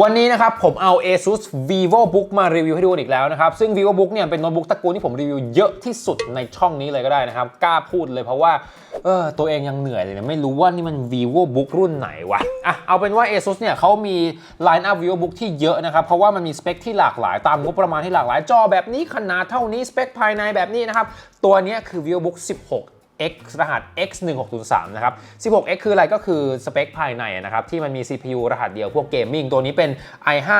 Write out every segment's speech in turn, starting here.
วันนี้นะครับผมเอา ASUS VivoBook มารีวิวให้ดูอีกแล้วนะครับ ซึ่ง VivoBook เนี่ยเป็นโน้ตบุ๊กตระกูลที่ผมรีวิวเยอะที่สุดในช่องนี้เลยก็ได้นะครับ กล้าพูดเลยเพราะว่าเออตัวเองยังเหนื่อยเลยไม่รู้ว่านี่มัน VivoBook รุ่นไหนวะอะเอาเป็นว่า ASUS เนี่ยเขามี Line Up VivoBook ที่เยอะนะครับ เพราะว่ามันมีสเปคที่หลากหลายตามงบประมาณที่หลากหลายจอแบบนี้ขนาดเท่านี้สเปคภายในแบบนี้นะครับตัวนี้คือ VivoBook 16 X รหัส X1603 นะครับ 16X คืออะไรก็คือสเปคภายในนะครับ ที่มันมี CPU รหัสเดียวพวกเกมมิ่งตัวนี้เป็น i5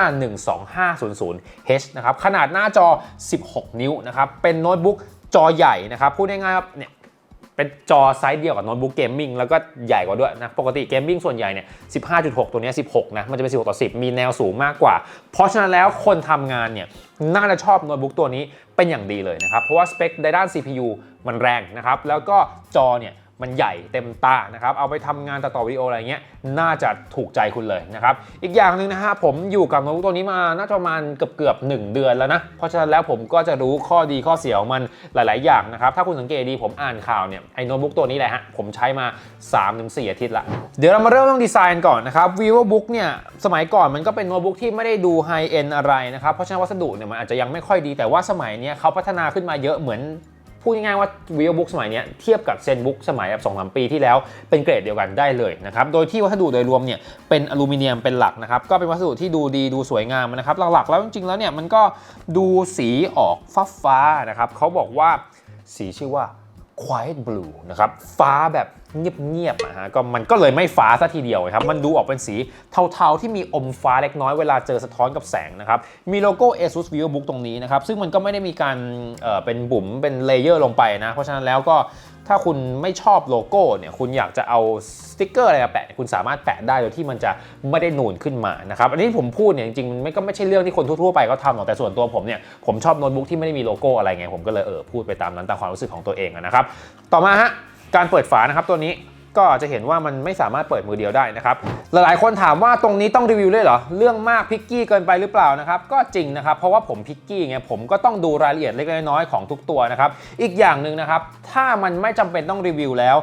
12500H นะครับ ขนาดหน้าจอ 16 นิ้วนะครับ เป็นโน้ตบุ๊กจอใหญ่นะครับ พูดง่ายๆครับเนี่ย เป็นจอไซส์เดียวกับโน้ตบุ๊กเกมมิ่งแล้วก็ใหญ่กว่าด้วยนะ ปกติเกมมิ่งส่วนใหญ่เนี่ย 15.6 ตัวนี้ 16 นะ มันจะเป็น 16 ต่อ 10 มีแนวสูงมากกว่า เพราะฉะนั้นแล้วคนทำงานเนี่ย น่าจะชอบโน้ตบุ๊กตัวนี้เป็นอย่างดีเลยนะครับ เพราะว่าสเปคในด้าน CPU มันแรงนะครับ แล้วก็จอเนี่ย มันใหญ่เต็มตานะครับ เอาไปทำงานตัดต่อวิดีโออะไรเงี้ย น่าจะถูกใจคุณเลยนะครับ อีกอย่างหนึ่งนะฮะ ผมอยู่กับโน้ตบุ๊กตัวนี้มา น่าจะประมาณเกือบเกือบๆ1เดือนแล้วนะ เพราะฉะนั้นแล้วผมก็จะรู้ข้อดีข้อเสียของมันหลาย ๆ อย่างนะครับ ถ้าคุณสังเกตดีผมอ่านข่าวเนี่ย ไอ้โน้ตบุ๊กตัวนี้แหละฮะ ผมใช้มา 3-4 อาทิตย์ละ เดี๋ยวเรามาเริ่มเรื่องดีไซน์ก่อนนะครับ vivobook เนี่ยสมัยก่อนมันก็เป็นโน้ตบุ๊กที่ไม่ได้ดูไฮเอ็นอะไรนะครับ เพราะฉะนั้นวัสดุเนี่ยมันอาจจะยังไม่ค่อยดี แต่ว่าสมัยนี้เขาพัฒนาขึ้นมาเยอะเหมือน พูดง่ายๆว่าวิวบุ๊กสมัยนี้เทียบกับเซนบุ๊กสมัยแบบสองสามปีที่แล้วเป็นเกรดเดียวกันได้เลยนะครับ โดยที่วัสดุโดยรวมเนี่ยเป็นอลูมิเนียมเป็นหลักนะครับ ก็เป็นวัสดุที่ดูดีดูสวยงามนะครับ หลักๆ แล้วจริงๆแล้วเนี่ยมันก็ดูสีออกฟ้าๆนะครับเขาบอกว่าสีชื่อว่า quiet blue นะครับฟ้าแบบเงียบๆนะฮะก็มันก็เลยไม่ฟ้าซะทีเดียวนะครับ มันดูออกเป็นสีเทาๆ ที่มีอมฟ้าเล็กน้อยเวลาเจอสะท้อนกับแสงนะครับ มีโลโก้ ASUS VivoBook ตรงนี้นะครับ ซึ่งมันก็ไม่ได้มีการเเป็นบุ๋มเป็นเลเยอร์ลงไปนะ เพราะฉะนั้นแล้วก็ ถ้าคุณไม่ชอบโลโก้เนี่ยคุณอยากจะเอาสติ๊กเกอร์อะไรมาแปะคุณสามารถแปะได้โดยที่มันจะไม่ได้นูนขึ้นมานะครับอันนี้ผมพูดเนี่ยจริงๆมันไม่ก็ไม่ใช่เรื่องที่คนทั่วๆไปเขาทำหรอกแต่ส่วนตัวผมเนี่ยผมชอบโน้ตบุ๊กที่ไม่ได้มีโลโก้อะไรไงผมก็เลยเออพูดไปตามนั้นตามความรู้สึกของตัวเองนะครับต่อมาฮะการเปิดฝานะครับตัวนี้ ก็จะเห็นว่ามันไม่สามารถเปิดมือเดียวได้นะครับ หลายๆ คนถามว่าตรงนี้ต้องรีวิวเลยเหรอ เรื่องมากพิกกี้เกินไปหรือเปล่านะครับ ก็จริงนะครับ เพราะว่าผมพิกกี้ไงผมก็ต้องดูรายละเอียดเล็กๆน้อยๆของทุกตัวนะครับ อีกอย่างหนึ่งนะครับ ถ้ามันไม่จำเป็นต้องรีวิวแล้ว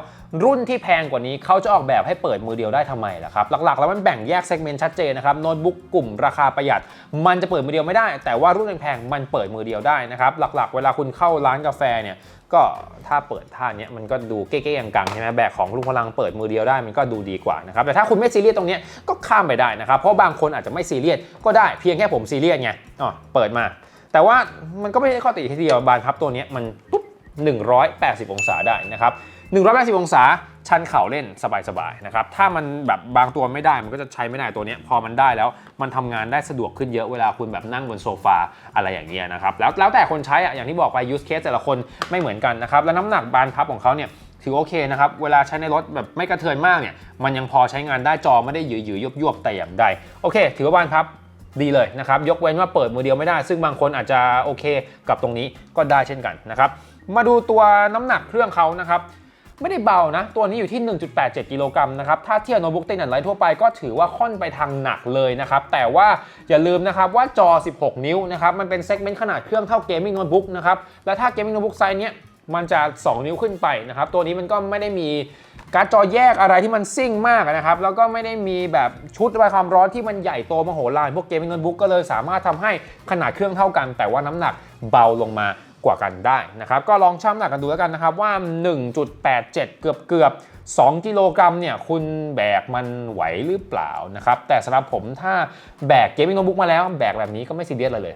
รุ่นที่แพงกว่านี้เขาจะออกแบบให้เปิดมือเดียวได้ทำไมล่ะครับหลักๆ แล้วมันแบ่งแยกเซกเมนต์ชัดเจนนะครับโน้ตบุ๊กกลุ่มราคาประหยัด มันจะเปิดมือเดียวไม่ได้ แต่ว่ารุ่นแพงๆมันเปิดมือเดียวได้นะครับหลักๆ เวลาคุณเข้าร้านกาแฟเนี่ยก็ถ้าเปิดท่านี้มันก็ดูเก๊ๆกังๆใช่ไหมแบกของลุงพลังเปิดมือเดียวได้มันก็ดูดีกว่านะครับแต่ถ้าคุณไม่ซีเรียสตรงนี้ก็ข้ามไปได้นะครับเพราะบางคนอาจจะไม่ซีเรียสก็ได้เพียงแค่ผมซีเรียสไงอ๋อเปิดมา แต่ว่ามันก็ไม่ใช่ข้อติทีเดียวบานพับตัวนี้มันปุ๊บ180 องศาได้นะครับ 180 องศาชันเข่าเล่นสบายๆนะครับ ถ้ามันแบบบางตัวไม่ได้มันก็จะใช้ไม่ได้ตัวนี้พอมันได้แล้วมันทำงานได้สะดวกขึ้นเยอะเวลาคุณแบบนั่งบนโซฟาอะไรอย่างเงี้ยนะครับ แล้วแล้วแต่คนใช้อะอย่างที่บอกไป use case แต่ละคนไม่เหมือนกันนะครับ แล้วน้ำหนักบานพับของเขาเนี่ยถือโอเคนะครับ เวลาใช้ในรถแบบไม่กระเทือนมากเนี่ย มันยังพอใช้งานได้จอไม่ได้หยือๆยวบๆแต่อย่างใด โอเค ถือว่าบานพับดีเลยนะครับ ยกเว้นว่าเปิดมือเดียวไม่ได้ ซึ่งบางคนอาจจะโอเคกับตรงนี้ก็ได้เช่นกันนะครับ มาดูตัวน้ำหนักเครื่องเขานะครับ ไม่ได้เบานะ ตัวนี้อยู่ที่ 1.87 กิโลกรัมนะครับ ถ้าเทียบโน้ตบุ๊กเต็นท์ไลท์ทั่วไปก็ถือว่าค่อนไปทางหนักเลยนะครับ แต่ว่าอย่าลืมนะครับว่าจอ 16 นิ้วนะครับ มันเป็นเซกเมนต์ขนาดเครื่องเท่าเกมมิ่งโน้ตบุ๊กนะครับ และถ้าเกมมิ่งโน้ตบุ๊กไซส์เนี้ยมันจะ 2 นิ้วขึ้นไปนะครับ ตัวนี้มันก็ไม่ได้มีการ์ดจอแยกอะไรที่มันซิ่งมากนะครับ แล้วก็ไม่ได้มีแบบชุดระบายความร้อนที่มันใหญ่โตมโหฬารพวกเกมมิ่งโน้ตบุ๊กก็เลยสามารถทำให้ขนาดเครื่องเท่ากัน แต่ว่าน้ำหนักเบาลงมา กว่ากันได้นะครับ ก็ลองชั่งน้ำหนักกันดูแล้วกันนะครับว่า 1.87 เกือบเกือบๆ2กิโลกรัมเนี่ยคุณแบกมันไหวหรือเปล่านะครับ แต่สำหรับผมถ้าแบกเกมมิ่งโน้ตบุ๊กมาแล้ว แบกแบบนี้ก็ไม่ซีเรียสอะไรเลย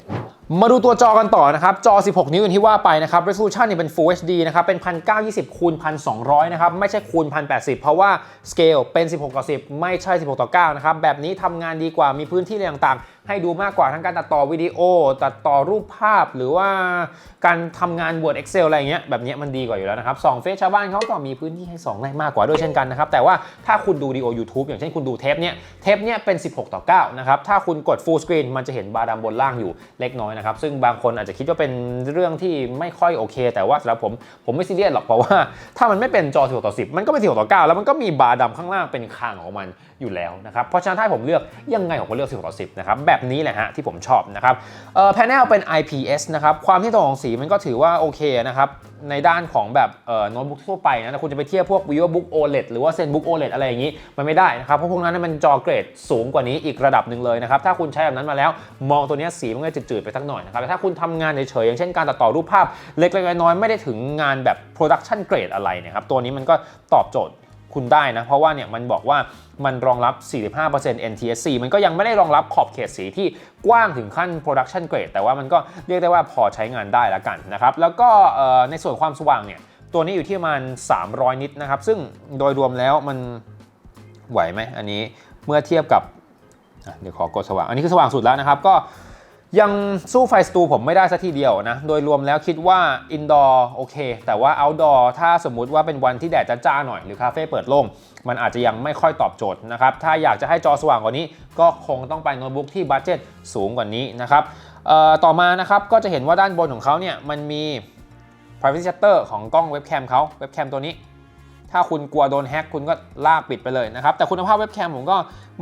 มาดูตัวจอกันต่อนะครับ จอ 16 นิ้วอย่างที่ว่าไปนะครับ resolution เนี่ยเป็น Full HD นะครับ เป็น 1920คูณ1200 นะครับ ไม่ใช่คูณ 1080 เพราะว่า scale เป็น 16 ต่อ 10 ไม่ใช่ 16 ต่อ 9 นะครับ แบบนี้ทำงานดีกว่ามีพื้นที่อะไรต่างๆ ให้ดูมากกว่าทั้งการตัดต่อวิดีโอ ตัดต่อรูปภาพหรือว่าการทำงาน Word Excel อะไรเงี้ยแบบเนี้ยมันดีกว่าอยู่แล้วนะครับสองเฟซชาวบ้านเขาก็มีพื้นที่ให้2ได้มากกว่าด้วยเช่นกันนะครับแต่ว่าถ้าคุณดูวิดีโอ YouTube อย่างเช่นคุณดูเทปเนี้ยเทปเนี้ยเป็น 16 ต่อ 9 นะครับถ้าคุณกด full screen มันจะเห็นบาร์ดำบนล่างอยู่เล็กน้อยนะครับซึ่งบางคนอาจจะคิดว่าเป็นเรื่องที่ไม่ค่อยโอเค แต่ว่าสำหรับผมผมไม่ซีเรียสหรอกเพราะว่า ถ้ามันไม่เป็นจอ16ต่อ10 มันก็เป็น16ต่อ9แล้วมันก็มีบาร์ดำข้างล่างเป็นคางของมัน อยู่แล้วนะครับ เพราะฉะนั้นถ้าผมเลือกยังไงผมก็เลือก16ต่อ10นะครับแบบนี้แหละฮะที่ผมชอบนะครับเอ่อแผงเป็น IPS นะครับความที่ตัวของสีมันก็ถือว่าโอเคนะครับในด้านของแบบเออโน้ตบุ๊กทั่วไปนะแต่คุณจะไปเทียบพวก VivoBook OLED หรือว่า ZenBook OLED อะไรอย่างนี้ มันไม่ได้นะครับ เพราะพวกนั้นมันจอเกรดสูงกว่านี้อีกระดับหนึ่งเลยนะครับ ถ้าคุณใช้แบบนั้นมาแล้ว มองตัวนี้สีมันก็จะจืดๆไปสักหน่อยนะครับแต่ถ้าคุณทำงานเฉยๆอย่างเช่นการตัดต่อรูปภาพ เล็กๆน้อยๆไม่ได้ถึงงานแบบ production grade อะไรนะครับตัวนี้มันก็ตอบโจทย์ คุณได้นะ เพราะว่าเนี่ยมันบอกว่ามันรองรับ 45% NTSC มันก็ยังไม่ได้รองรับขอบเขตสีที่กว้างถึงขั้น production grade แต่ว่ามันก็เรียกได้ว่าพอใช้งานได้แล้วกันนะครับ แล้วก็ในส่วนความสว่างเนี่ยตัวนี้อยู่ที่ประมาณ 300 นิตนะครับ ซึ่งโดยรวมแล้วมันไหวไหมอันนี้เมื่อเทียบกับเดี๋ยวขอกดสว่าง อันนี้คือสว่างสุดแล้วนะครับ ก็ ยังสู้ไฟสตูผมไม่ได้สัทีเดียวนะ โดยรวมแล้วคิดว่าอินดอร์โอเค แต่ว่าเอาท์ดอร์ถ้าสมมุติว่าเป็นวันที่แดดจ้าๆหน่อยหรือคาเฟ่เปิดโล่งมันอาจจะยังไม่ค่อยตอบโจทย์นะครับ ถ้าอยากจะให้จอสว่างกว่านี้ ก็คงต้องไปโน้ตบุ๊กที่บัตเจ็ตสูงกว่านี้นะครับต่อมานะครับก็จะเห็นว่าด้านบนของเขาเนี่ยมันมี privacy shutter ของกล้องเว็บแคมเขาเว็บแคมตัวนี้ ถ้าคุณกลัวโดนแฮ็กคุณก็ลากปิดไปเลยนะครับ แต่คุณภาพเว็บแคมผมก็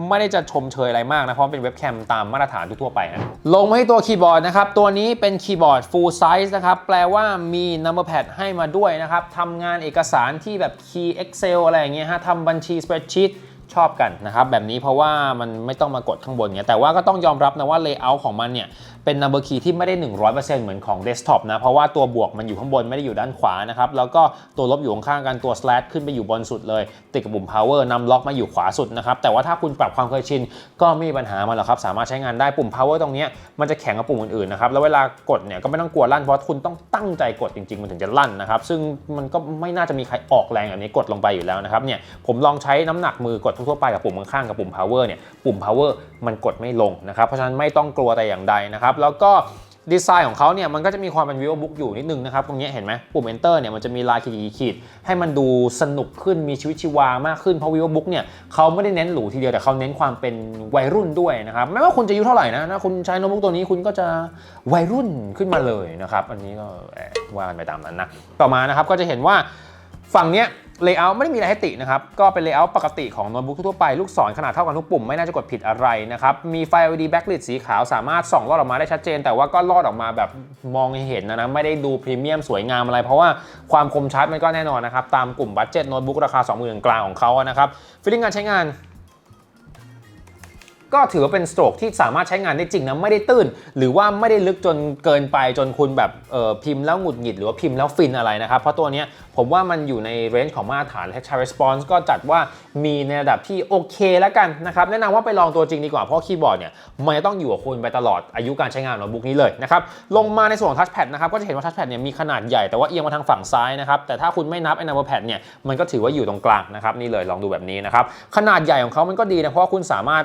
ไม่ได้จะชมเชยอะไรมากนะ เพราะเป็นเว็บแคมตามมาตรฐานทั่วไปนะลงมาที่ตัวคีย์บอร์ดนะครับ ตัวนี้เป็นคีย์บอร์ด full size นะครับ แปลว่ามี number pad ให้มาด้วยนะครับทำงานเอกสารที่แบบ key excel อะไรอย่างเงี้ยฮะทำบัญชี spreadsheet ชอบกันนะครับแบบนี้เพราะว่ามันไม่ต้องมากดข้างบนเนี่ยแต่ว่าก็ต้องยอมรับนะว่า layout ของมันเนี่ย เป็น number key ที่ไม่ได้ 100%เหมือนของ desktop นะ เพราะว่าตัวบวกมันอยู่ข้างบนไม่ได้อยู่ด้านขวานะครับ แล้วก็ตัวลบอยู่ข้างๆกันตัว slash ขึ้นไปอยู่บนสุดเลย ติดกับปุ่ม power นำล็อกมาอยู่ขวาสุดนะครับ แต่ว่าถ้าคุณปรับความเคยชินก็ไม่มีปัญหามาหรอกครับ สามารถใช้งานได้ปุ่ม power ตรงนี้มันจะแข็งกว่าปุ่มอื่นๆนะครับ แล้วเวลากดเนี่ยก็ไม่ต้องกลัวลั่น เพราะคุณต้องตั้งใจกดจริงๆ มันถึงจะลั่นนะครับ ซึ่งมันก็ไม่น่าจะมีใครออกแรงแบบนี้กดลงไปอยู่แล้วนะครับ เนี่ยผมลองใช้น้ำหนักมือกดทั่วไปกับปุ่มข้างๆกับปุ่ม power เนี่ยปุ่ม power มันกดไม่ลงนะครับ เพราะฉะนั้นไม่ต้องกลัวแต่อย่างใดนะครับแล้วก็ดีไซน์ของเขาเนี่ยมันก็จะมีความเป็น vivo book อยู่นิดนึงนะครับ ตรงนี้เห็นไหมปุ่ม enter เนี่ยมันจะมีลายขีดๆให้มันดูสนุกขึ้นมีชีวิตชีวามากขึ้น เพราะ vivo book เนี่ยเขาไม่ได้เน้นหรูทีเดียว แต่เขาเน้นความเป็นวัยรุ่นด้วยนะครับ ไม่ว่าคุณจะอายุเท่าไหร่นะถ้าคุณใช้โน้ตบุ๊กตัวนี้คุณก็จะวัยรุ่นขึ้นมาเลยนะครับ อันนี้ก็แอบว่ากันไปตามนั้นนะต่อมานะครับก็จะเห็นว่าฝั่งเนี้ย เลเยอร์ไม่ได้มีอะไรให้ตินะครับ ก็เป็นเลเยอร์ปกติของโน้ตบุ๊กทั่วไป ลูกศรขนาดเท่ากันทุกปุ่มไม่น่าจะกดผิดอะไรนะครับ มีไฟ LED backlit สีขาวสามารถส่องลอดออกมาได้ชัดเจน แต่ว่าก็ลอดออกมาแบบมองเห็นนะนะไม่ได้ดูพรีเมียมสวยงามอะไร เพราะว่าความคมชัดมันก็แน่นอนนะครับตามกลุ่มบัตเจ็ตโน้ตบุ๊กราคา 20,000กลางของเขานะครับฟีลลิ่งการใช้งาน ก็ถือว่าเป็นสโตรกที่สามารถใช้งานได้จริงนะไม่ได้ตื้น หรือว่าไม่ได้ลึกจนเกินไปจนคุณแบบเออพิมพ์แล้วหงุดหงิดหรือว่าพิมพ์แล้วฟินอะไรนะครับ เพราะตัวนี้ผมว่ามันอยู่ในเรนจ์ของมาตรฐาน Texture Response ก็จัดว่ามีในระดับที่โอเคแล้วกันนะครับแนะนำว่าไปลองตัวจริงดีกว่าเพราะคีย์บอร์ดเนี่ยมันจะต้องอยู่กับคุณไปตลอดอายุการใช้งานโน้ตบุ๊กนี้เลยนะครับลงมาในส่วนของทัชแพดนะครับก็จะเห็นว่าทัชแพดเนี่ยมีขนาดใหญ่แต่ว่าเอียงมาทางฝั่งซ้ายนะครับแต่ถ้าคุณไม่นับไอ้นัมเบอร์แพดเนี่ยมันก็ถือว่าอยู่ตรงกลางนะครับนี่เลยลองดูแบบนี้นะครับขนาดใหญ่ของเขามันก็ดีนะเพราะว่าคุณสามารถ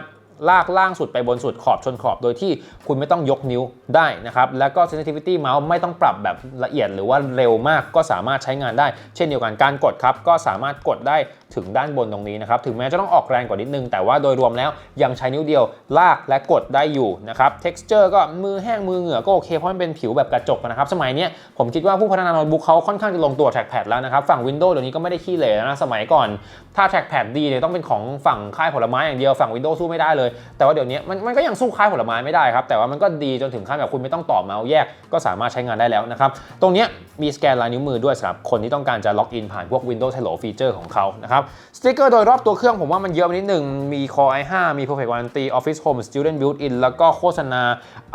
ลากล่างสุดไปบนสุดขอบชนขอบโดยที่คุณไม่ต้องยกนิ้วได้นะครับ แล้วก็ sensitivity mouse ไม่ต้องปรับแบบละเอียดหรือว่าเร็วมากก็สามารถใช้งานได้ เช่นเดียวกันการกดครับก็สามารถกดได้ ถึงด้านบนตรงนี้นะครับ ถึงแม้จะต้องออกแรงกว่านิดนึง แต่ว่าโดยรวมแล้วยังใช้นิ้วเดียวลากและกดได้อยู่นะครับ texture ก็มือแห้งมือเหงื่อก็โอเค เพราะมันเป็นผิวแบบกระจกนะครับ สมัยนี้ผมคิดว่าผู้พัฒนาโน้ตบุ๊กเขาค่อนข้างจะลงตัว trackpad แล้วนะครับ ฝั่ง Windows เดี๋ยวนี้ก็ไม่ได้ขี้เหร่แล้วนะ สมัยก่อน ถ้า trackpad ดีเนี่ยต้องเป็นของฝั่งค่ายผลไม้อย่างเดียว ฝั่ง Windows สู้ไม่ได้เลย แต่ว่าเดี๋ยวนี้มันมันก็ยังสู้ค่ายผลไม้ไม่ได้ครับ แต่ว่ามันก็ดีจนถึงขั้นแบบคุณไม่ต้องต่อเมาส์แยกก็สามารถใช้งานได้แล้วนะครับ ตรงเนี้มีสแกนลายนิ้วมือด้วยสำหรับคนที่ต้องการจะล็อกอินผ่านพวก Windows Hello Feature ของเขานะครับสติกเกอร์โดยรอบตัวเครื่องผมว่ามันเยอะไปนิดหนึ่งมี Core i5 มี Perfect Warranty Office Home Student Built-in แล้วก็โฆษณา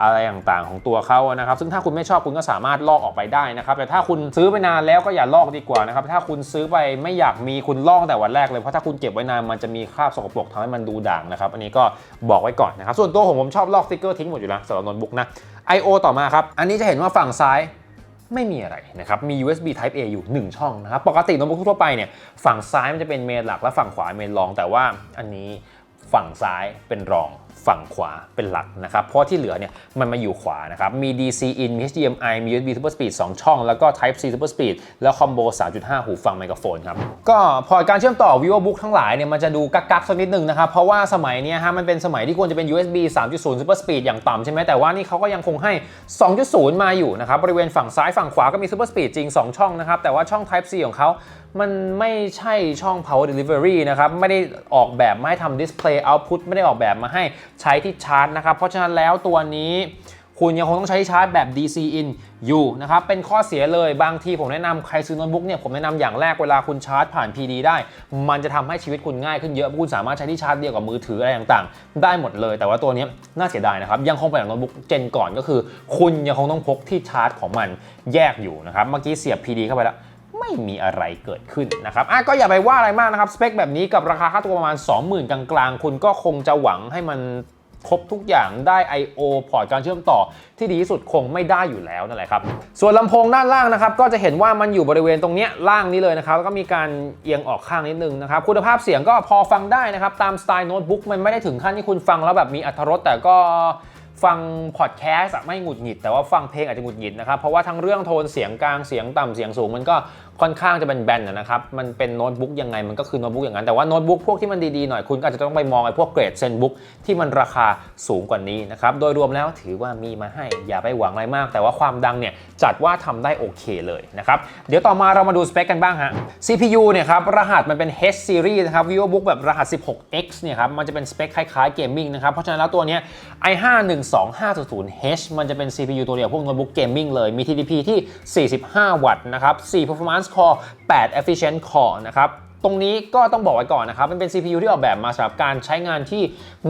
อะไรต่างๆ ของตัวเขานะครับ ซึ่งถ้าคุณไม่ชอบคุณก็สามารถลอกออกไปได้นะครับ แต่ถ้าคุณซื้อไปนานแล้วก็อย่าลอกดีกว่านะครับ ถ้าคุณซื้อไปไม่อยากมีคุณลอกแต่วันแรกเลย เพราะถ้าคุณเก็บไว้นานมันจะมีคราบสกปรกทำให้มันดูด่างนะครับ อันนี้ก็บอกไว้ก่อนนะครับ ส่วนตัวผมผมชอบลอกสติกเกอร์ทิ้งหมดอยู่แล้วสำหรับโน้ตบุ๊กนะ I/O ต่อมาครับ อันนี้จะเห็นว่าฝั่งซ้าย ไม่มีอะไรนะครับมี USB Type A อยู่ 1 ช่องนะครับปกติโน้ตบุ๊กทั่วไปเนี่ยฝั่งซ้ายมันจะเป็นเมนหลักและฝั่งขวาเมนรอง แต่ว่าอันนี้ฝั่งซ้ายเป็นรอง ฝั่งขวาเป็นหลักนะครับ เพราะที่เหลือเนี่ยมันมาอยู่ขวานะครับ มี DC in มี HDMI มี USB Super Speed 2 ช่อง แล้วก็ Type C Super Speed แล้วคอมโบ 3.5 หูฟังไมโครโฟนครับ ก็พอการเชื่อมต่อ vivo book ทั้งหลายเนี่ยมันจะดูกักๆสักนิดนึงนะครับ เพราะว่าสมัยนี้ฮะมันเป็นสมัยที่ควรจะเป็น USB 3.0 Super Speed อย่างต่ำใช่ไหมแต่ว่านี่เขาก็ยังคงให้ 2.0 มาอยู่นะครับบริเวณฝั่งซ้ายฝั่งขวาก็มี Super Speed จริง 2 ช่องนะครับแต่ว่าช่อง Type C ของเขามันไม่ใช่ช่อง power delivery นะครับ ไม่ได้ออกแบบมาให้ทำ display output ไม่ได้ออกแบบมาให้ใช้ที่ชาร์จนะครับ เพราะฉะนั้นแล้วตัวนี้คุณยังคงต้องใช้ที่ชาร์จแบบ DC in อยู่นะครับ เป็นข้อเสียเลยบางทีผมแนะนำใครซื้อโน้ตบุ๊กเนี่ยผมแนะนำอย่างแรกเวลาคุณชาร์จผ่าน PD ได้ มันจะทำให้ชีวิตคุณง่ายขึ้นเยอะคุณสามารถใช้ที่ชาร์จเดียวกับมือถืออะไรต่างๆ ได้หมดเลย แต่ว่าตัวนี้น่าเสียดายนะครับ ยังคงเป็นอย่างโน้ตบุ๊กเจนก่อนก็คือ คุณยังคงต้องพกที่ชาร์จของมันแยกอยู่นะครับเมื่อกี้เสียบ PD เข้าไปแล้ว ไม่มีอะไรเกิดขึ้นนะครับอะก็อย่าไปว่าอะไรมากนะครับสเปคแบบนี้กับราคาค่าตัวประมาณ 20,000 กลางๆ คุณก็คงจะหวังให้มันครบทุกอย่างได้ I/O พอร์ตการเชื่อมต่อที่ดีที่สุดคงไม่ได้อยู่แล้วนั่นแหละครับ ส่วนลำโพงด้านล่างนะครับ ก็จะเห็นว่ามันอยู่บริเวณตรงเนี้ยล่างนี้เลยนะครับ แล้วก็มีการเอียงออกข้างนิดนึงนะครับ คุณภาพเสียงก็พอฟังได้นะครับ ตามสไตล์โน้ตบุ๊กมันไม่ได้ถึงขั้นที่คุณฟังแล้วแบบมีอรรถรสแต่ก็ฟังพอดแคสต์ไม่หงุดหงิด แต่ว่าฟังเพลงอาจจะหงุดหงิดนะครับ เพราะว่าทั้งเรื่องโทนเสียงกลางเสียงต่ำเสียงสูงมันก็ ค่อนข้างจะเป็นแบนนะครับ มันเป็นโน้ตบุ๊กยังไงมันก็คือโน้ตบุ๊กอย่างนั้น แต่ว่าโน้ตบุ๊กพวกที่มันดีๆหน่อยคุณก็อาจจะต้องไปมองไอ้พวกเกรดเซนบุ๊กที่มันราคาสูงกว่านี้นะครับ โดยรวมแล้วถือว่ามีมาให้อย่าไปหวังอะไรมาก แต่ว่าความดังเนี่ยจัดว่าทำได้โอเคเลยนะครับ เดี๋ยวต่อมาเรามาดูสเปคกันบ้างฮะ CPU เนี่ยครับรหัสมันเป็น H series นะครับ VivoBook แบบรหัส 16X เนี่ยครับมันจะเป็นสเปคคล้ายๆเกมมิ่งนะครับ เพราะฉะนั้นแล้วตัวเนี้ย i5 12500H มันจะเป็น CPU ตัวเดียวพวกโน้ตบุ๊กเกมมิ่งเลยมี TDP ที่ 45 วัตต์นะครับ4 performance core 8 efficient core นะครับตรงนี้ก็ต้องบอกไว้ก่อนนะครับ มันเป็น CPU ที่ออกแบบมาสำหรับการใช้งานที่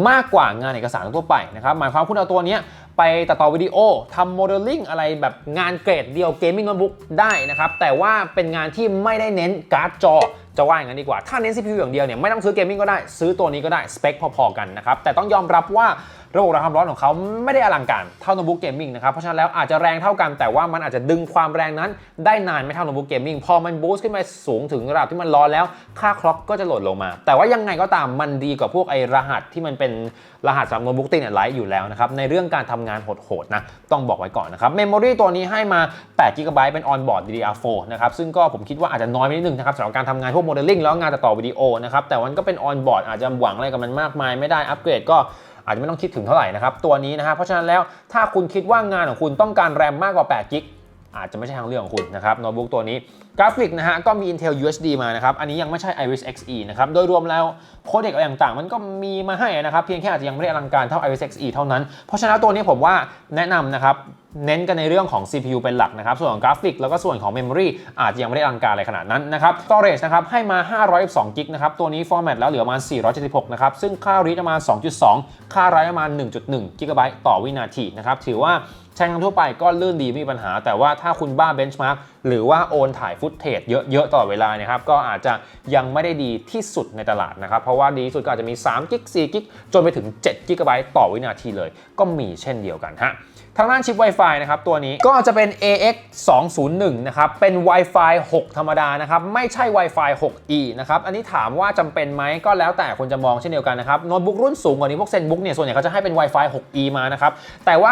มากกว่างานเอกสารทั่วไปนะครับ หมายความคุณเอาตัวนี้ไปตัดต่อวิดีโอทำโมเดลลิ่งอะไรแบบงานเกรดเดียวเกมมิ่งโน้ตบุ๊กได้นะครับ แต่ว่าเป็นงานที่ไม่ได้เน้นการ์ดจอจะว่าอย่างนั้นดีกว่า ถ้าเน้น CPU อย่างเดียวเนี่ยไม่ต้องซื้อเกมมิ่งก็ได้ ซื้อตัวนี้ก็ได้ สเปคพอๆกันนะครับ แต่ต้องยอมรับว่า ระบบระบายความร้อนของเขาไม่ได้อลังการเท่าโน้ตบุ๊กเกมมิ่งนะครับ เพราะฉะนั้นแล้วอาจจะแรงเท่ากันแต่ว่ามันอาจจะดึงความแรงนั้น ได้นานไม่เท่าโน้ตบุ๊กเกมมิ่งพอมันบูสต์ขึ้นไปสูงถึงระดับที่มันร้อนแล้ว ค่าคล็อกก็จะโหลดลงมา แต่ว่ายังไงก็ตามมันดีกว่าพวกไอ้รหัสที่มันเป็นรหัสสำหรับโน้ตบุ๊กติดเนี่ยไลท์อยู่แล้วนะครับในเรื่องการทำงานโหดๆนะต้องบอกไว้ก่อนนะครับเมมโมรีตัวนี้ให้มา8 g b เป็น on-board DDR4 นะครับซึ่งก็ผมคิดว่าอาจจะน้อยไปนิดนึงนะครับสำหรับการทำงานพวกโมเดลลิ่งแล้วงานตัดต่อวิดีโอนะครับแต่มันก็เป็น on-board อาจจะหวังอะไรกับมันมากมายไม่ได้อัปเกรดก็ อาจจะไม่ต้องคิดถึงเท่าไหร่นะครับตัวนี้นะฮะเพราะฉะนั้นแล้วถ้าคุณคิดว่างานของคุณต้องการแรมมากกว่า8กิก อาจจะไม่ใช่ทางเลือกของคุณนะครับโน้ตบุ๊กตัวนี้กราฟิกนะฮะก็มี Intel UHD มานะครับ อันนี้ยังไม่ใช่ Iris Xe นะครับโดยรวมแล้วโคเด็กอะไรต่างๆ มันก็มีมาให้นะครับ เพียงแค่อาจจะยังไม่ได้อลังการเท่า Iris Xe เท่านั้น เพราะฉะนั้นตัวนี้ผมว่าแนะนำนะครับ เน้นกันในเรื่องของ CPU เป็นหลักนะครับ ส่วนของกราฟิกแล้วก็ส่วนของ Memory อาจจะยังไม่ได้อลังการอะไรขนาดนั้นนะครับ Storage นะครับให้มา 512กิกนะครับตัวนี้ format แล้วเหลือประมาณ476นะครับซึ่งค่า read ประมาณ 2.2 ค่า write ประมาณ 1.1กิกะไบต์ต่อวินาทีนะครับถือว่า แช่งานทั่วไปก็ลื่นดีไม่มีปัญหา แต่ว่าถ้าคุณบ้าเบนช์มาร์กหรือว่าโอนถ่ายฟุตเทจเยอะๆตลอเวลานะครับก็อาจจะยังไม่ได้ดีที่สุดในตลาดนะครับ เพราะว่าดีที่สุดก็อาจจะมี3กิก4กิกจนไปถึง7กิกะไบต์ต่อวินาทีเลย ก็มีเช่นเดียวกันฮะทางด้านชิป Wi-Fi นะครับตัวนี้ก็จะเป็น AX 201นะครับเป็น Wi-Fi 6 ธรรมดานะครับไม่ใช่ Wi-Fi 6E นะครับอันนี้ถามว่าจำเป็นไหมก็แล้วแต่คนจะมองเช่นเดียวกันนะครับโน้ตบุ๊กรุ่นสูงกว่านี้พวกเซนบุ๊กเนี่ยส่วนใหญ่เขาจะให้เป็น Wi-Fi 6E มานะครับแต่ว่า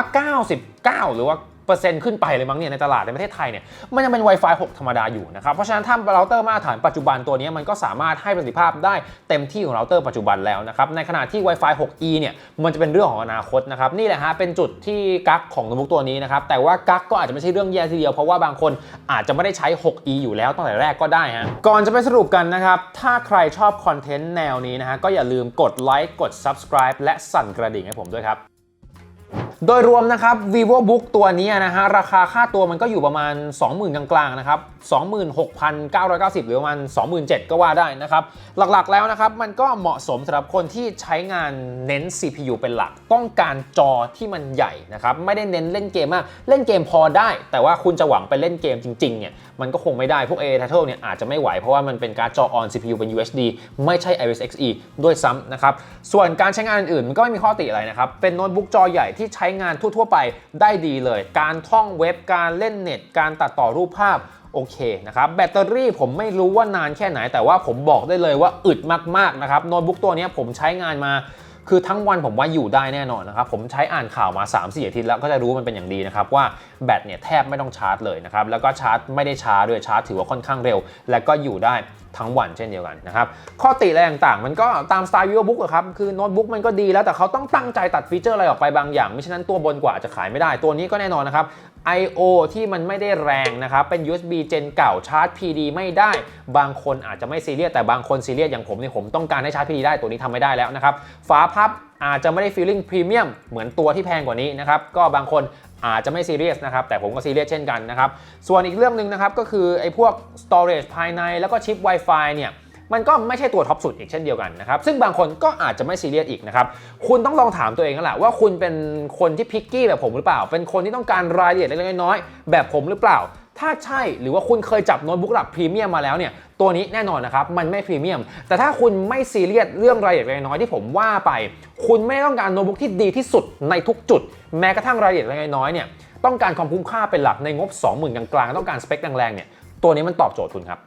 99 หรือว่า เปอร์เซ็นต์ขึ้นไปเลยมั้งเนี่ยในตลาดในประเทศไทยเนี่ยมันยังเป็น Wi-Fi 6 ธรรมดาอยู่นะครับ เพราะฉะนั้นถ้าเราเตอร์มาตรฐานปัจจุบันตัวนี้มันก็สามารถให้ประสิทธิภาพได้เต็มที่ของเราเตอร์ปัจจุบันแล้วนะครับในขณะที่ Wi-Fi 6E เนี่ยมันจะเป็นเรื่องของอนาคตนะครับนี่แหละฮะเป็นจุดที่กั๊กของโน้ตบุ๊กตัวนี้นะครับแต่ว่ากั๊กก็อาจจะไม่ใช่เรื่องแย่ทีเดียวเพราะว่าบางคนอาจจะไม่ได้ใช้ 6E อยู่แล้วตั้งแต่แรกก็ได้ฮะก่อนจะไปสรุปกันนะครับถ้าใครชอบคอนเทนต์แนวนี้นะฮะก็อย่าลืมกดไลค์กด subscribe และสั่นกระดิ่งให้ผมด้วยครับ โดยรวมนะครับ vivobook ตัวนี้นะฮะราคาค่าตัวมันก็อยู่ประมาณ 20,000 กลางๆนะครับ26,990 หรือประมาณ27,000 ก็ว่าได้นะครับ หลักๆแล้วนะครับ มันก็เหมาะสมสำหรับคนที่ใช้งานเน้น CPU เป็นหลัก ต้องการจอที่มันใหญ่นะครับ ไม่ได้เน้นเล่นเกมมาก เล่นเกมพอได้ แต่ว่าคุณจะหวังไปเล่นเกมจริงๆเนี่ยมันก็คงไม่ได้พวก A Title เนี่ยอาจจะไม่ไหวเพราะว่ามันเป็นการ์ดจอ on CPU เป็น UHD ไม่ใช่ Iris Xe ด้วยซ้ำนะครับส่วนการใช้งานอื่นๆมันก็ไม่มีข้อติอะไรนะครับเป็นโน้ตบุ๊กจอใหญ่ที่ใช้ช้งานทั่ว ๆ ไปได้ดีเลย การท่องเว็บการเล่นเน็ต การตัดต่อรูปภาพโอเคนะครับแบตเตอรี่ผมไม่รู้ว่านานแค่ไหน แต่ว่าผมบอกได้เลยว่าอึดมากๆนะครับโน้ตบุ๊กตัวนี้ผมใช้งานมา คือทั้งวันผมว่าอยู่ได้แน่นอนนะครับผมใช้อ่านข่าวมา 3-4อาทิตย์แล้วก็จะรู้มันเป็นอย่างดีนะครับว่าแบตเนี่ยแทบไม่ต้องชาร์จเลยนะครับแล้วก็ชาร์จไม่ได้ช้าด้วยชาร์จถือว่าค่อนข้างเร็ว และก็อยู่ได้ทั้งวันเช่นเดียวกันนะครับข้อติอะไรต่างๆ มันก็ตามสไตล์ vivobook อะครับคือโน้ตบุ๊กมันก็ดีแล้วแต่เขาต้องตั้งใจตัดฟีเจอร์อะไรออกไปบางอย่างไม่ฉะนั้นตัวบนกว่าจะขายไม่ได้ตัวนี้ก็แน่นอนนะครับ I/O ที่มันไม่ได้แรงนะครับ เป็น USB เจนเก่าชาร์จ PD ไม่ได้ บางคนอาจจะไม่ซีเรียสแต่บางคนซีเรียสอย่างผมเนี่ยผมต้องการให้ชาร์จ PD ได้ตัวนี้ทำไม่ได้แล้วนะครับ ฝาพับอาจจะไม่ได้ feeling premium เหมือนตัวที่แพงกว่านี้นะครับ ก็บางคนอาจจะไม่ซีเรียสนะครับ แต่ผมก็ซีเรียสเช่นกันนะครับ ส่วนอีกเรื่องหนึ่งนะครับก็คือไอ้พวก storage ภายในแล้วก็ชิป Wi-Fi เนี่ย มันก็ไม่ใช่ตัวท็อปสุดอีกเช่นเดียวกันนะครับ ซึ่งบางคนก็อาจจะไม่ซีเรียสอีกนะครับ คุณต้องลองถามตัวเองแล้วแหละว่าคุณเป็นคนที่พิกกี้แบบผมหรือเปล่า เป็นคนที่ต้องการรายละเอียดเล็กน้อยแบบผมหรือเปล่า ถ้าใช่หรือว่าคุณเคยจับโน้ตบุ๊กระดับพรีเมียมมาแล้วเนี่ยตัวนี้แน่นอนนะครับ มันไม่พรีเมียม แต่ถ้าคุณไม่ซีเรียสเรื่องรายละเอียดเล็กน้อยที่ผมว่าไป คุณไม่ต้องการโน้ตบุ๊กที่ดีที่สุดในทุกจุด แม้กระทั่งรายละเอียดเล็กน้อยเนี่ยต้องการความคุ้มค่าเป็นหลักในงบ 20,000กลางๆต้องการสเปคแรงๆเนี่ยตัวนี้มันตอบโจทย์คุณครับ